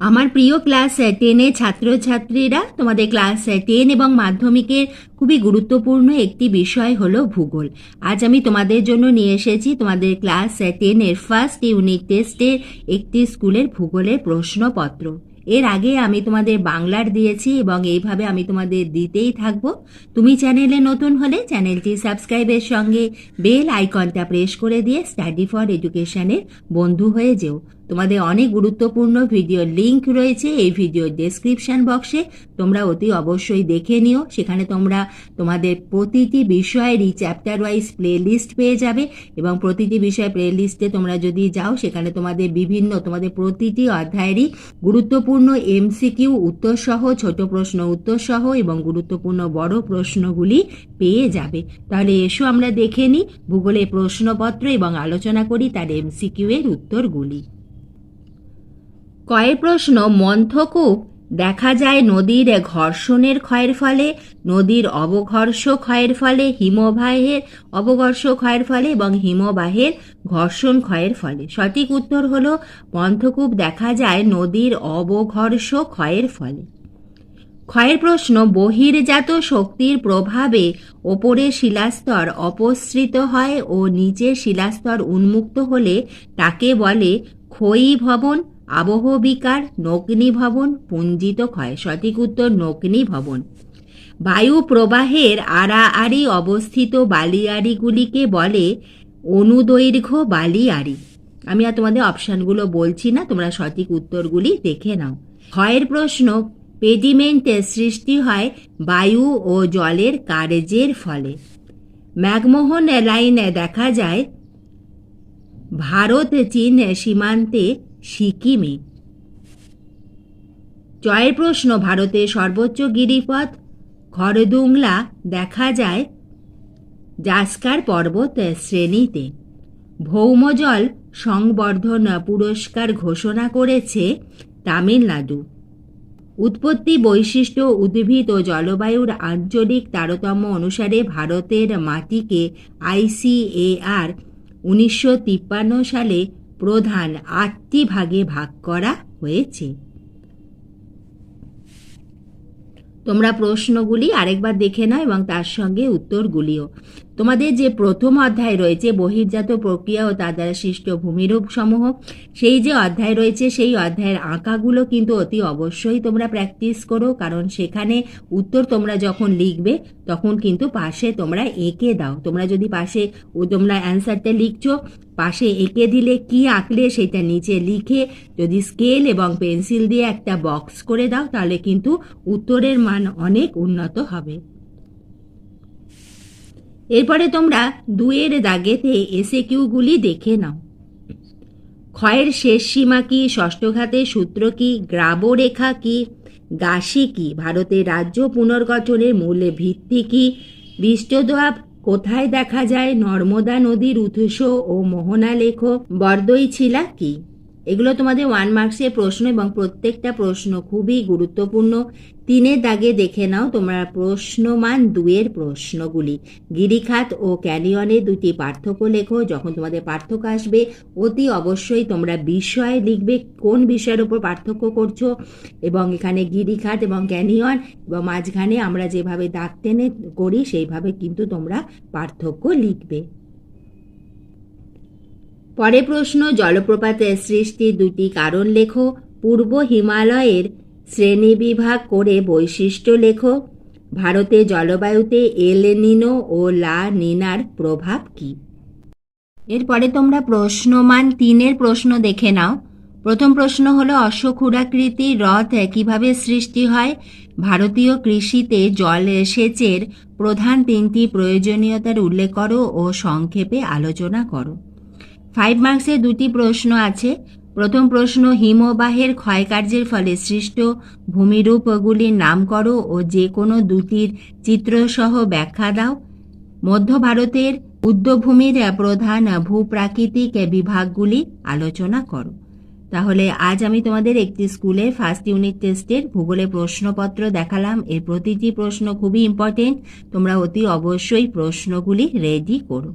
আমার প্রিয় ক্লাস টেনে ছাত্রছাত্রীরা তোমাদের ক্লাস টেন এবং মাধ্যমিকের খুবই গুরুত্বপূর্ণ একটি বিষয় হলো ভূগোল। আজ আমি তোমাদের জন্য নিয়ে এসেছি তোমাদের ক্লাস টেনের ফার্স্ট ইউনিট টেস্টের একটি স্কুলের ভূগোলের প্রশ্নপত্র। এর আগে আমি তোমাদের বাংলার দিয়েছি এবং এইভাবে আমি তোমাদের দিতেই থাকব। তুমি চ্যানেলে নতুন হলে চ্যানেলটি সাবস্ক্রাইবের সঙ্গে বেল আইকনটা প্রেস করে দিয়ে স্টাডি ফর এডুকেশনের বন্ধু হয়ে যেও। তোমাদের অনেক গুরুত্বপূর্ণ ভিডিও লিংক রয়েছে, এই ভিডিওর ডেসক্রিপশন বক্সে তোমরা অতি অবশ্যই দেখে নিও। সেখানে তোমরা তোমাদের প্রতিটি বিষয়েরই চ্যাপ্টার ওয়াইজ প্লে লিস্ট পেয়ে যাবে এবং প্রতিটি বিষয় প্লে লিস্টে তোমরা যদি যাও, সেখানে তোমাদের বিভিন্ন, তোমাদের প্রতিটি অধ্যায়েরই গুরুত্বপূর্ণ এমসিকিউ উত্তর সহ ছোট প্রশ্ন উত্তর সহ এবং গুরুত্বপূর্ণ বড় প্রশ্নগুলি পেয়ে যাবে। তাহলে এসো আমরা দেখে নিই ভূগোলের প্রশ্নপত্র এবং আলোচনা করি তার এমসিকিউ এর উত্তরগুলি। কয়ের প্রশ্ন মন্থকূপ দেখা যায় নদীর ঘর্ষণের ক্ষয়ের ফলে, নদীর অবঘর্ষ ক্ষয়ের ফলে, হিমবাহের অবঘর্ষ ক্ষয়ের ফলে এবং হিমবাহের ঘর্ষণ ক্ষয়ের ফলে। সঠিক উত্তর হল মন্থকূপ দেখা যায় নদীর অবঘর্ষ ক্ষয়ের ফলে। ক্ষয়ের প্রশ্ন, বহির্জাত শক্তির প্রভাবে ওপরে শিলাস্তর অপসৃত হয় ও নিচের শিলাস্তর উন্মুক্ত হলে তাকে বলে ক্ষয়ী ভবন আবহ বিকার নগ্নি ভবন পুঞ্জিত ক্ষয়। সঠিক উত্তর নগ্নি ভবন বায়ু প্রবাহের আড়াআড়ি অবস্থিত বালিয়াড়িগুলিকে বলে অনুদৈর্ঘ্য বালিয়াড়ি। আমি আর তোমাদের অপশানগুলো বলছি না, তোমরা সঠিক উত্তরগুলি দেখে নাও। ক্ষয়ের প্রশ্ন পেডিমেন্টের সৃষ্টি হয় বায়ু ও জলের কার্যের ফলে। ম্যাকমোহন লাইনে দেখা যায় ভারত চীন সীমান্তে সিকিমে জয়ের প্রশ্ন, ভারতের সর্বোচ্চ গিরিপথ খরদুংলা দেখা যায় জাস্কার পর্বত শ্রেণীতে। ভৌমজল সংবর্ধন পুরস্কার ঘোষণা করেছে তামিলনাড়ু। উৎপত্তি বৈশিষ্ট্য উদ্ভিদ ও জলবায়ুর আঞ্চলিক তারতম্য অনুসারে ভারতের মাটিকে আইসিএআর উনিশশো তিপ্পান্ন সালে প্রধান আটটি ভাগে ভাগ করা হয়েছে। তোমরা প্রশ্নগুলি আরেকবার দেখে নাও এবং তার সঙ্গে উত্তরগুলিও। তোমাদের যে প্রথম অধ্যায় রয়েছে, বহির্জাত প্রক্রিয়া ও তার দ্বারা সৃষ্ট ভূমিরূপ সমূহ, সেই যে অধ্যায় রয়েছে, সেই অধ্যায়ের আঁকাগুলো কিন্তু অতি অবশ্যই তোমরা প্র্যাকটিস করো, কারণ সেখানে উত্তর তোমরা যখন লিখবে, তখন কিন্তু পাশে তোমরা এঁকে দাও। তোমরা যদি পাশে ও তোমরা অ্যান্সারটা লিখছো, পাশে এঁকে দিলে কি আঁকলে সেটা নিচে লিখে যদি স্কেল এবং পেন্সিল দিয়ে একটা বক্স করে দাও, তাহলে কিন্তু উত্তরের মান অনেক উন্নত হবে। এরপরে তোমরা দুয়ের দাগেতে এসে কিউগুলি দেখে নাও। ক্ষয়ের শেষ সীমা কি ষষ্ঠঘাতের সূত্র কি, গ্রাবরেখা কি, গাসি কি, ভারতের রাজ্য পুনর্গঠনের মূল ভিত্তি কি বিষ্টদোয়াব কোথায় দেখা যায়, নর্মদা নদীর উৎস ও মোহনা লেখ বরদই ছিলা কি? এগুলো তোমাদের ওয়ান মার্কসের প্রশ্ন এবং প্রত্যেকটা প্রশ্ন খুবই গুরুত্বপূর্ণ। তিনের দাগে দেখে নাও তোমরা প্রশ্নমান দুয়ের প্রশ্নগুলি। গিরিখাত ও ক্যানিয়নের দুটি পার্থক্য লেখো, যখন তোমাদের পার্থক্য আসবে, অতি অবশ্যই তোমরা বিষয় লিখবে, কোন বিষয়ের উপর পার্থক্য করছ, এবং এখানে গিরিখাত এবং ক্যানিয়ন এবং মাঝখানে আমরা যেভাবে দাগ টেনে করি, সেইভাবে কিন্তু তোমরা পার্থক্য লিখবে। পরে প্রশ্ন জলপ্রপাতের সৃষ্টির দুটি কারণ লেখো, পূর্ব হিমালয়ের শ্রেণীবিভাগ করে বৈশিষ্ট্য লেখো, ভারতে জলবায়ুতে এল নিনো ও লা নিনার প্রভাব কি? এরপরে তোমরা প্রশ্নমান তিনের প্রশ্ন দেখে নাও। প্রথম প্রশ্ন হলো অশ্বক্ষুরাকৃতি হ্রদ কীভাবে সৃষ্টি হয়? ভারতীয় কৃষিতে জল সেচের প্রধান তিনটি প্রয়োজনীয়তার উল্লেখ করো ও সংক্ষেপে আলোচনা করো। ফাইভ মার্কসে দুটি প্রশ্ন আছে। প্রথম প্রশ্ন, হিমবাহের ক্ষয়কার্যের ফলে সৃষ্ট ভূমিরূপগুলির নাম করো ও যে কোনো দুটির চিত্রসহ ব্যাখ্যা দাও। মধ্য ভারতের উদ্যভূমির প্রধান ভূপ্রাকৃতিক বিভাগগুলি আলোচনা করো। তাহলে আজ আমি তোমাদের একটি স্কুলে ফার্স্ট ইউনিট টেস্টের ভূগোলে প্রশ্নপত্র দেখালাম। এর প্রতিটি প্রশ্ন খুবই ইম্পর্টেন্ট তোমরা অতি অবশ্যই প্রশ্নগুলি রেডি করো।